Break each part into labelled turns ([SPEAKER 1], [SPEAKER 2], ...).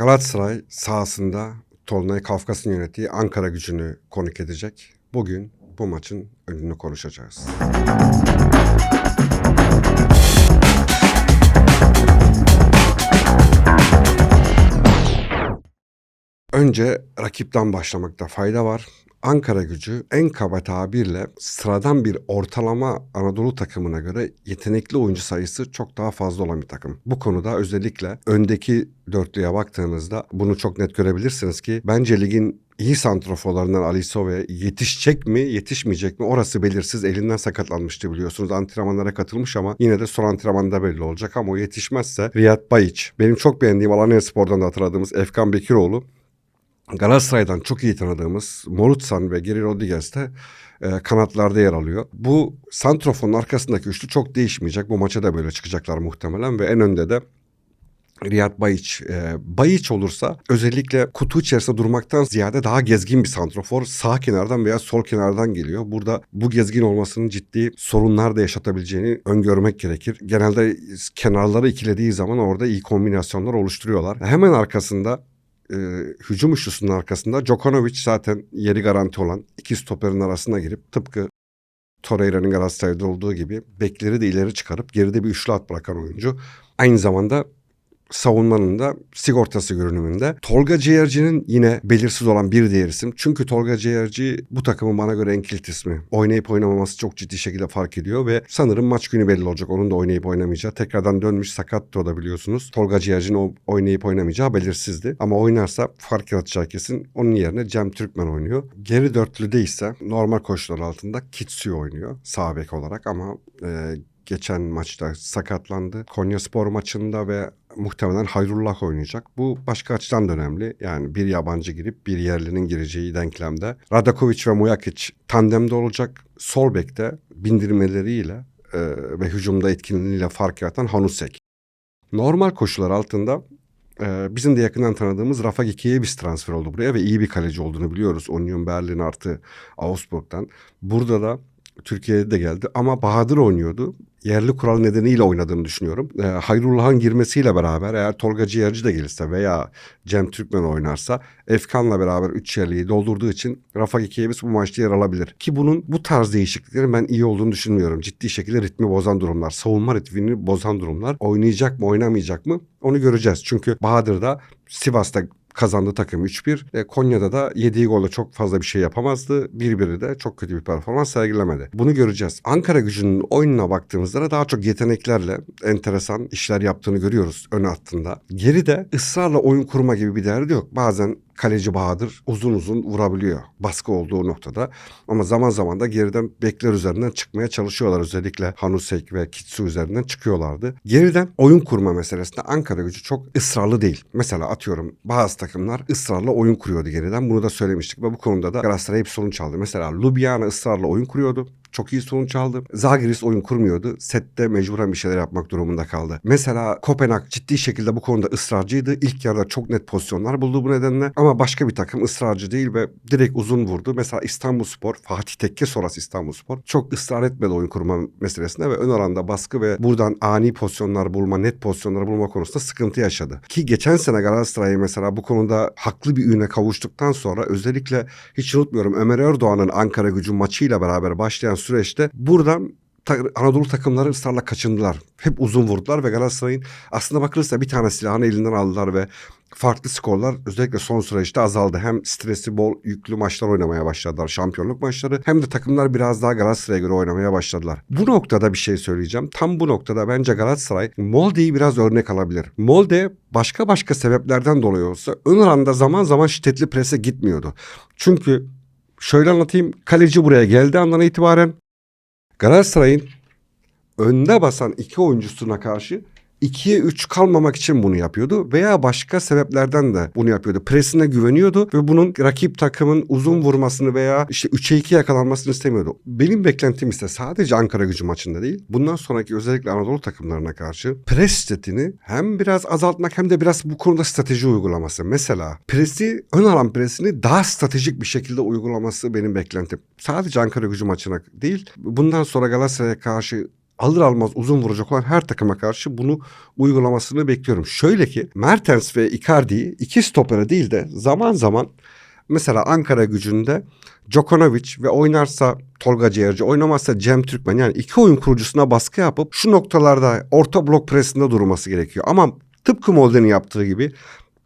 [SPEAKER 1] Galatasaray sahasında Tolunay Kafkas'ın yönettiği Ankara gücünü konuk edecek. Bugün bu maçın önünü konuşacağız. Önce rakipten başlamakta fayda var. Ankara gücü en kaba tabirle sıradan bir ortalama Anadolu takımına göre yetenekli oyuncu sayısı çok daha fazla olan bir takım. Bu konuda özellikle öndeki dörtlüye baktığınızda bunu çok net görebilirsiniz ki bence ligin iyi santroforlarından Ali Sove yetişecek mi yetişmeyecek mi orası belirsiz elinden sakatlanmıştı biliyorsunuz antrenmanlara katılmış ama yine de son antrenmanda belli olacak ama o yetişmezse Riyad Bayiç benim çok beğendiğim Alanya Spor'dan da hatırladığımız Efkan Bekiroğlu Galatasaray'dan çok iyi tanıdığımız Morutsan ve Geri Rodriguez de e, kanatlarda yer alıyor. Bu Santrofon'un arkasındaki üçlü çok değişmeyecek. Bu maça da böyle çıkacaklar muhtemelen ve en önde de Riyad Bayiç. E, Bayiç olursa özellikle kutu içerisinde durmaktan ziyade daha gezgin bir santrofor sağ kenardan veya sol kenardan geliyor. Burada bu gezgin olmasının ciddi sorunlar da yaşatabileceğini öngörmek gerekir. Genelde kenarları ikilediği zaman orada iyi kombinasyonlar oluşturuyorlar. Hemen arkasında e, hücum üçlüsünün arkasında Djokanovic zaten yeri garanti olan iki stoperin arasına girip tıpkı Torreira'nın Galatasaray'da olduğu gibi bekleri de ileri çıkarıp geride bir üçlü at bırakan oyuncu. Aynı zamanda savunmanın da sigortası görünümünde. Tolga Ciğerci'nin yine belirsiz olan bir diğer isim. Çünkü Tolga Ciğerci bu takımın bana göre en kilit ismi. Oynayıp oynamaması çok ciddi şekilde fark ediyor ve sanırım maç günü belli olacak. Onun da oynayıp oynamayacağı. Tekrardan dönmüş sakat da biliyorsunuz. Tolga Ciğerci'nin oynayıp oynamayacağı belirsizdi. Ama oynarsa fark yaratacağı kesin. Onun yerine Cem Türkmen oynuyor. Geri dörtlüde ise normal koşullar altında Kitsuyo oynuyor. Sağ bek olarak ama e, geçen maçta sakatlandı. Konya Spor maçında ve muhtemelen Hayrullah oynayacak. Bu başka açıdan da önemli. Yani bir yabancı girip bir yerlinin gireceği denklemde. Radakovic ve Mujakic tandemde olacak. Sol bekte bindirmeleriyle e, ve hücumda etkinliğiyle fark yaratan Hanusek. Normal koşullar altında e, bizim de yakından tanıdığımız Rafa Gikiyevic transfer oldu buraya ve iyi bir kaleci olduğunu biliyoruz. Union Berlin artı Augsburg'dan. Burada da Türkiye'de de geldi ama Bahadır oynuyordu. Yerli kural nedeniyle oynadığını düşünüyorum. E, Hayrullah'ın girmesiyle beraber eğer Tolga Ciğerci de gelirse veya Cem Türkmen oynarsa Efkan'la beraber 3 yerliği doldurduğu için Rafa Gikiyevic bu maçta yer alabilir. Ki bunun bu tarz değişikliklerin ben iyi olduğunu düşünmüyorum. Ciddi şekilde ritmi bozan durumlar, savunma ritmini bozan durumlar. Oynayacak mı oynamayacak mı onu göreceğiz. Çünkü Bahadır da Sivas'ta kazandı takım 3-1. E, Konya'da da yediği golle çok fazla bir şey yapamazdı. 1-1'i de çok kötü bir performans sergilemedi. Bunu göreceğiz. Ankara gücünün oyununa baktığımızda da daha çok yeteneklerle enteresan işler yaptığını görüyoruz ön hattında. Geride ısrarla oyun kurma gibi bir derdi yok. Bazen kaleci Bahadır uzun uzun vurabiliyor baskı olduğu noktada. Ama zaman zaman da geriden bekler üzerinden çıkmaya çalışıyorlar. Özellikle Hanusek ve Kitsu üzerinden çıkıyorlardı. Geriden oyun kurma meselesinde Ankara gücü çok ısrarlı değil. Mesela atıyorum bazı takımlar ısrarla oyun kuruyordu geriden. Bunu da söylemiştik ve bu konuda da Galatasaray hep sonuç aldı. Mesela Ljubljana ısrarla oyun kuruyordu. Çok iyi sonuç aldı. Zagiris oyun kurmuyordu. Sette mecburen bir şeyler yapmak durumunda kaldı. Mesela Kopenhag ciddi şekilde bu konuda ısrarcıydı. İlk yarıda çok net pozisyonlar buldu bu nedenle. Ama başka bir takım ısrarcı değil ve direkt uzun vurdu. Mesela İstanbul Spor, Fatih Tekke sonrası İstanbul Spor çok ısrar etmedi oyun kurma meselesinde ve ön alanda baskı ve buradan ani pozisyonlar bulma, net pozisyonlar bulma konusunda sıkıntı yaşadı. Ki geçen sene Galatasaray mesela bu konuda haklı bir üne kavuştuktan sonra özellikle hiç unutmuyorum Ömer Erdoğan'ın Ankara gücü maçıyla beraber başlayan süreçte buradan Anadolu takımları ısrarla kaçındılar. Hep uzun vurdular ve Galatasaray'ın aslında bakılırsa bir tane silahını elinden aldılar ve farklı skorlar özellikle son süreçte azaldı. Hem stresi bol yüklü maçlar oynamaya başladılar. Şampiyonluk maçları hem de takımlar biraz daha Galatasaray'a göre oynamaya başladılar. Bu noktada bir şey söyleyeceğim. Tam bu noktada bence Galatasaray Molde'yi biraz örnek alabilir. Molde başka başka sebeplerden dolayı olsa ön zaman zaman şiddetli prese gitmiyordu. Çünkü şöyle anlatayım. Kaleci buraya geldi andan itibaren Galatasaray'ın önde basan iki oyuncusuna karşı 2'ye 3 kalmamak için bunu yapıyordu veya başka sebeplerden de bunu yapıyordu. Presine güveniyordu ve bunun rakip takımın uzun vurmasını veya işte 3'e 2 yakalanmasını istemiyordu. Benim beklentim ise sadece Ankara gücü maçında değil bundan sonraki özellikle Anadolu takımlarına karşı pres şiddetini hem biraz azaltmak hem de biraz bu konuda strateji uygulaması. Mesela presi ön alan presini daha stratejik bir şekilde uygulaması benim beklentim. Sadece Ankara gücü maçına değil bundan sonra Galatasaray'a karşı alır almaz uzun vuracak olan her takıma karşı bunu uygulamasını bekliyorum. Şöyle ki Mertens ve Icardi'yi iki stopere değil de zaman zaman mesela Ankara gücünde Djokovic ve oynarsa Tolga Ciğerci oynamazsa Cem Türkmen yani iki oyun kurucusuna baskı yapıp şu noktalarda orta blok presinde durması gerekiyor. Ama tıpkı Molde'nin yaptığı gibi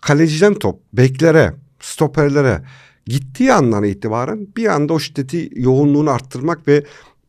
[SPEAKER 1] kaleciden top beklere, stoperlere gittiği andan itibaren bir anda o şiddeti yoğunluğunu arttırmak ve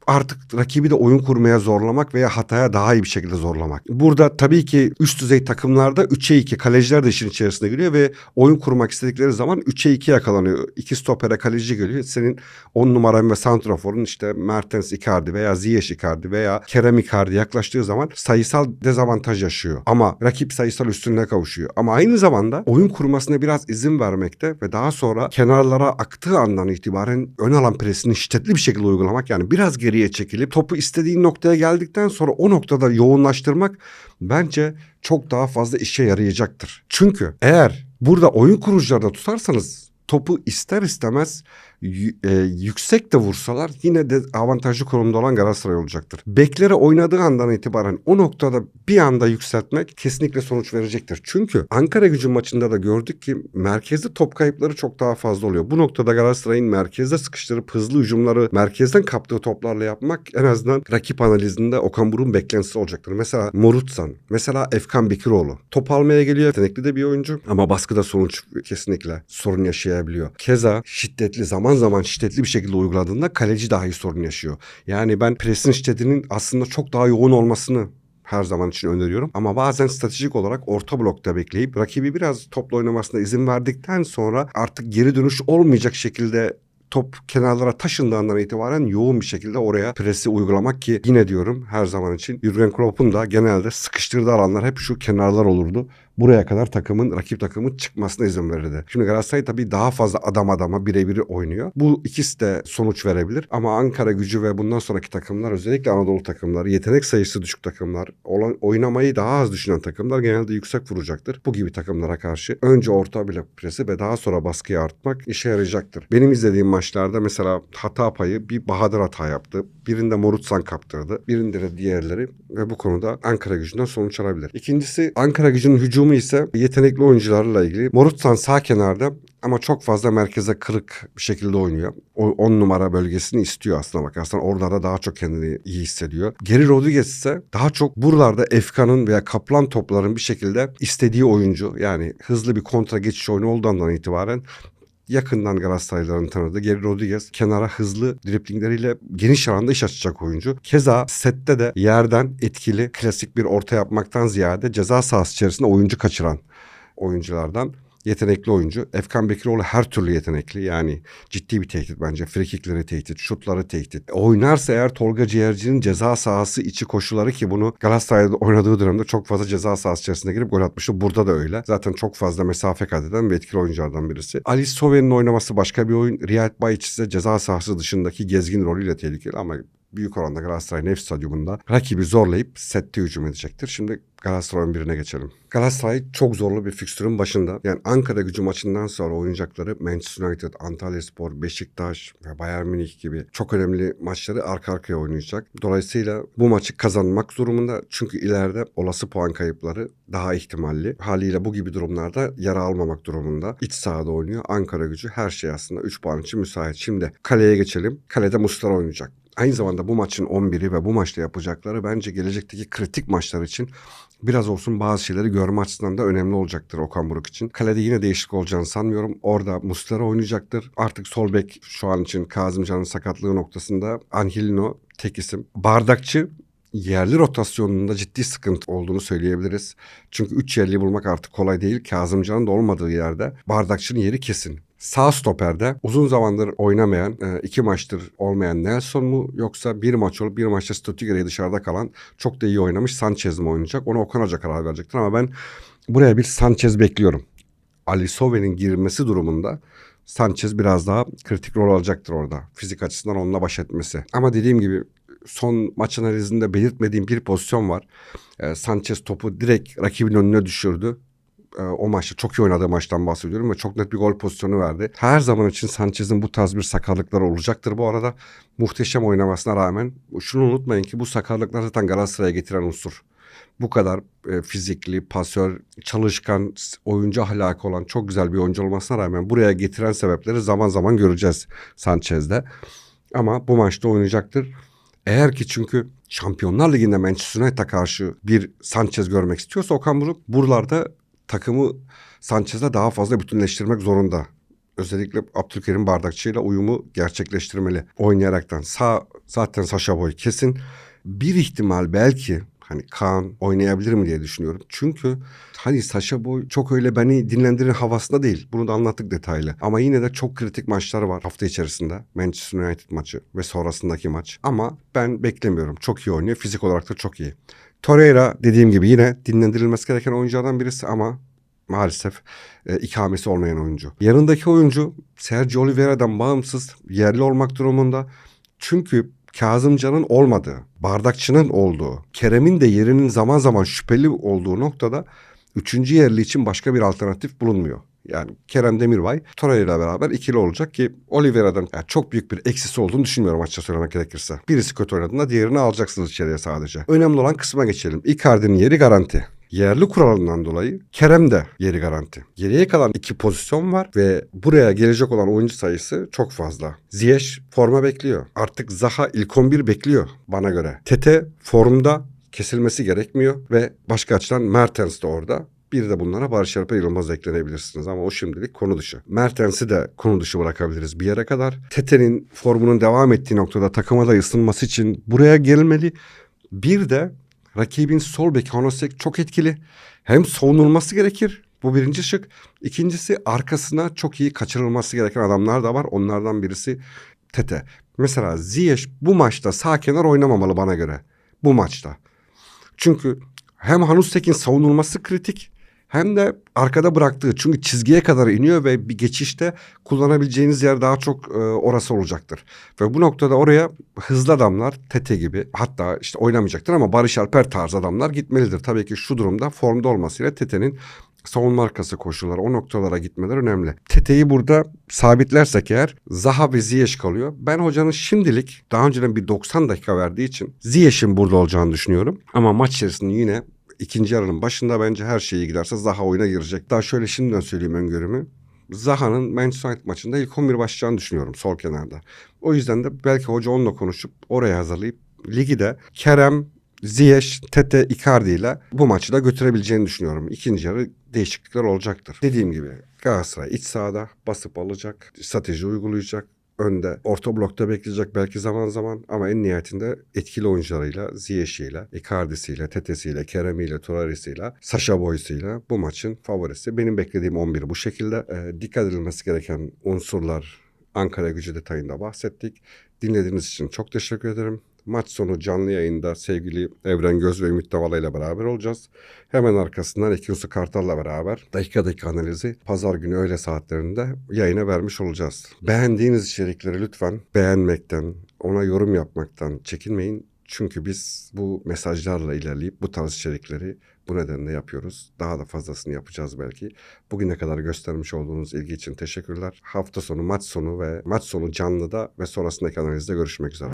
[SPEAKER 1] artık rakibi de oyun kurmaya zorlamak veya hataya daha iyi bir şekilde zorlamak. Burada tabii ki üst düzey takımlarda 3'e 2 kaleciler de işin içerisine giriyor ve oyun kurmak istedikleri zaman 3'e 2 yakalanıyor. İki stopere kaleci geliyor. Senin 10 numaran ve santraforun işte Mertens Icardi veya Ziyech Icardi veya Kerem Icardi yaklaştığı zaman sayısal dezavantaj yaşıyor. Ama rakip sayısal üstünlüğe kavuşuyor. Ama aynı zamanda oyun kurmasına biraz izin vermekte ve daha sonra kenarlara aktığı andan itibaren ön alan presini şiddetli bir şekilde uygulamak yani biraz geriye çekilip topu istediğin noktaya geldikten sonra o noktada yoğunlaştırmak bence çok daha fazla işe yarayacaktır. Çünkü eğer burada oyun kurucularda tutarsanız topu ister istemez e, yüksek de vursalar yine de avantajlı konumda olan Galatasaray olacaktır. Beklere oynadığı andan itibaren o noktada bir anda yükseltmek kesinlikle sonuç verecektir. Çünkü Ankara gücü maçında da gördük ki merkezde top kayıpları çok daha fazla oluyor. Bu noktada Galatasaray'ın merkezde sıkıştırıp hızlı hücumları merkezden kaptığı toplarla yapmak en azından rakip analizinde Okan Buruk'un beklentisi olacaktır. Mesela Morutsan, mesela Efkan Bekiroğlu. Top almaya geliyor. Yetenekli de bir oyuncu ama baskıda sonuç kesinlikle sorun yaşayabiliyor. Keza şiddetli zaman zaman şiddetli bir şekilde uyguladığında kaleci dahi sorun yaşıyor. Yani ben presin şiddetinin aslında çok daha yoğun olmasını her zaman için öneriyorum. Ama bazen stratejik olarak orta blokta bekleyip rakibi biraz topla oynamasına izin verdikten sonra artık geri dönüş olmayacak şekilde top kenarlara taşındığından itibaren yoğun bir şekilde oraya presi uygulamak ki yine diyorum her zaman için Jurgen Klopp'un da genelde sıkıştırdığı alanlar hep şu kenarlar olurdu. Buraya kadar takımın, rakip takımın çıkmasına izin verirdi. Şimdi Galatasaray tabii daha fazla adam adama birebir oynuyor. Bu ikisi de sonuç verebilir. Ama Ankara gücü ve bundan sonraki takımlar özellikle Anadolu takımları, yetenek sayısı düşük takımlar, olan, oynamayı daha az düşünen takımlar genelde yüksek vuracaktır. Bu gibi takımlara karşı önce orta blok presi ve daha sonra baskıyı artmak işe yarayacaktır. Benim izlediğim maçlarda mesela hata payı bir Bahadır hata yaptı. Birinde Morutsan kaptırdı. Birinde de diğerleri ve bu konuda Ankara gücünden sonuç alabilir. İkincisi Ankara gücünün hücumu ise yetenekli oyuncularla ilgili. Morutsan sağ kenarda ama çok fazla merkeze kırık bir şekilde oynuyor. O 10 numara bölgesini istiyor aslına bakarsan. Orada da daha çok kendini iyi hissediyor. Geri Rodriguez ise daha çok buralarda Efkan'ın veya Kaplan topların bir şekilde istediği oyuncu. Yani hızlı bir kontra geçiş oyunu olduğundan itibaren yakından Galatasaraylıların tanıdığı Geri Rodriguez kenara hızlı driplingleriyle geniş alanda iş açacak oyuncu. Keza sette de yerden etkili klasik bir orta yapmaktan ziyade ceza sahası içerisinde oyuncu kaçıran oyunculardan yetenekli oyuncu. Efkan Bekiroğlu her türlü yetenekli. Yani ciddi bir tehdit bence. Frikikleri tehdit, şutları tehdit. Oynarsa eğer Tolga Ciğerci'nin ceza sahası içi koşuları ki bunu Galatasaray'da oynadığı dönemde çok fazla ceza sahası içerisine girip gol atmıştı. Burada da öyle. Zaten çok fazla mesafe kat eden ve etkili oyunculardan birisi. Ali Soven'in oynaması başka bir oyun. Riyad Bayiç ise ceza sahası dışındaki gezgin rolüyle tehlikeli ama büyük oranda Galatasaray Nef Stadyumunda rakibi zorlayıp sette hücum edecektir. Şimdi Galatasaray 11'ine geçelim. Galatasaray çok zorlu bir fikstürün başında. Yani Ankara gücü maçından sonra oynayacakları Manchester United, Antalya Spor, Beşiktaş ve Bayern Münih gibi çok önemli maçları arka arkaya oynayacak. Dolayısıyla bu maçı kazanmak durumunda. Çünkü ileride olası puan kayıpları daha ihtimalli. Haliyle bu gibi durumlarda yara almamak durumunda. İç sahada oynuyor. Ankara gücü her şey aslında 3 puan için müsait. Şimdi kaleye geçelim. Kalede Muslera oynayacak. Aynı zamanda bu maçın 11'i ve bu maçta yapacakları bence gelecekteki kritik maçlar için biraz olsun bazı şeyleri görme açısından da önemli olacaktır Okan Buruk için. Kalede yine değişik olacağını sanmıyorum. Orada Muslera oynayacaktır. Artık sol bek şu an için Kazımcan'ın sakatlığı noktasında Angelino tek isim. Bardakçı yerli rotasyonunda ciddi sıkıntı olduğunu söyleyebiliriz. Çünkü 3 yerli bulmak artık kolay değil. Kazımcan'ın da olmadığı yerde bardakçının yeri kesin. Sağ stoperde uzun zamandır oynamayan, e, iki maçtır olmayan Nelson mu yoksa bir maç olup bir maçta statü dışarıda kalan çok da iyi oynamış Sanchez mi oynayacak? Ona Okan Hoca karar verecektir ama ben buraya bir Sanchez bekliyorum. Ali Sove'nin girmesi durumunda Sanchez biraz daha kritik rol alacaktır orada. Fizik açısından onunla baş etmesi. Ama dediğim gibi son maç analizinde belirtmediğim bir pozisyon var. E, Sanchez topu direkt rakibin önüne düşürdü. E, o maçta çok iyi oynadığı maçtan bahsediyorum ve çok net bir gol pozisyonu verdi. Her zaman için Sanchez'in bu tarz bir sakarlıkları olacaktır bu arada. Muhteşem oynamasına rağmen şunu unutmayın ki bu sakarlıklar zaten Galatasaray'a getiren unsur. Bu kadar e, fizikli, pasör, çalışkan, oyuncu ahlakı olan çok güzel bir oyuncu olmasına rağmen buraya getiren sebepleri zaman zaman göreceğiz Sanchez'de. Ama bu maçta oynayacaktır. Eğer ki çünkü Şampiyonlar Ligi'nde Manchester United'a karşı bir Sanchez görmek istiyorsa Okan Buruk buralarda takımı Sanchez'le daha fazla bütünleştirmek zorunda. Özellikle Abdülkerim Bardakçı ile uyumu gerçekleştirmeli oynayaraktan. Sağ, zaten Saşa Boy kesin. Bir ihtimal belki hani Kaan oynayabilir mi diye düşünüyorum. Çünkü hani Saşa Boy çok öyle beni dinlendirin havasında değil. Bunu da anlattık detaylı. Ama yine de çok kritik maçları var hafta içerisinde. Manchester United maçı ve sonrasındaki maç. Ama ben beklemiyorum. Çok iyi oynuyor. Fizik olarak da çok iyi. Torreira dediğim gibi yine dinlendirilmesi gereken oyunculardan birisi ama maalesef e, ikamesi olmayan oyuncu. Yanındaki oyuncu Sergio Oliveira'dan bağımsız yerli olmak durumunda. Çünkü Kazımcan'ın olmadığı, Bardakçı'nın olduğu, Kerem'in de yerinin zaman zaman şüpheli olduğu noktada üçüncü yerli için başka bir alternatif bulunmuyor. Yani Kerem Demirbay Torreira ile beraber ikili olacak ki Oliveira'dan yani çok büyük bir eksisi olduğunu düşünmüyorum açıkça söylemek gerekirse. Birisi kötü oynadığında diğerini alacaksınız içeriye sadece. Önemli olan kısma geçelim. Icardi'nin yeri garanti. Yerli kuralından dolayı Kerem de yeri garanti. Geriye kalan iki pozisyon var ve buraya gelecek olan oyuncu sayısı çok fazla. Ziyech forma bekliyor. Artık Zaha ilk 11 bekliyor bana göre. Tete formda kesilmesi gerekmiyor ve başka açıdan Mertens de orada. Bir de bunlara Barış Alper Yılmaz eklenebilirsiniz ama o şimdilik konu dışı. Mertens'i de konu dışı bırakabiliriz bir yere kadar. Tete'nin formunun devam ettiği noktada takıma da ısınması için buraya gelmeli. Bir de rakibin sol beki Honosek çok etkili. Hem savunulması gerekir. Bu birinci şık. İkincisi arkasına çok iyi kaçırılması gereken adamlar da var. Onlardan birisi Tete. Mesela Ziyech bu maçta sağ kenar oynamamalı bana göre. Bu maçta. Çünkü hem Hanus Tekin savunulması kritik hem de arkada bıraktığı çünkü çizgiye kadar iniyor ve bir geçişte kullanabileceğiniz yer daha çok e, orası olacaktır. Ve bu noktada oraya hızlı adamlar Tete gibi hatta işte oynamayacaktır ama Barış Alper tarzı adamlar gitmelidir. Tabii ki şu durumda formda olmasıyla Tete'nin savunma arkası koşulları o noktalara gitmeler önemli. Tete'yi burada sabitlersek eğer Zaha ve Ziyech kalıyor. Ben hocanın şimdilik daha önceden bir 90 dakika verdiği için Ziyech'in burada olacağını düşünüyorum. Ama maç içerisinde yine ikinci yarının başında bence her şey iyi giderse Zaha oyuna girecek. Daha şöyle şimdiden söyleyeyim öngörümü. Zaha'nın Manchester United maçında ilk 11 başlayacağını düşünüyorum sol kenarda. O yüzden de belki hoca onunla konuşup oraya hazırlayıp ligi de Kerem, Ziyech, Tete, Icardi ile bu maçı da götürebileceğini düşünüyorum. İkinci yarı değişiklikler olacaktır. Dediğim gibi Galatasaray iç sahada basıp alacak, strateji uygulayacak. Önde orta blokta bekleyecek belki zaman zaman ama en nihayetinde etkili oyuncularıyla Ziyech'iyle, Icardi'siyle, Tete'siyle, Kerem'iyle, Torreira'sıyla, Sasha Boy'suyla bu maçın favorisi. Benim beklediğim 11 bu şekilde. Ee, dikkat edilmesi gereken unsurlar Ankara gücü detayında bahsettik. Dinlediğiniz için çok teşekkür ederim. Maç sonu canlı yayında sevgili Evren Göz ve Ümit Davala ile beraber olacağız. Hemen arkasından Ekinsu Kartal'la beraber dakika dakika analizi pazar günü öğle saatlerinde yayına vermiş olacağız. Beğendiğiniz içerikleri lütfen beğenmekten, ona yorum yapmaktan çekinmeyin. Çünkü biz bu mesajlarla ilerleyip bu tarz içerikleri bu nedenle yapıyoruz. Daha da fazlasını yapacağız belki. Bugüne kadar göstermiş olduğunuz ilgi için teşekkürler. Hafta sonu maç sonu ve maç sonu canlıda ve sonrasındaki analizde görüşmek üzere.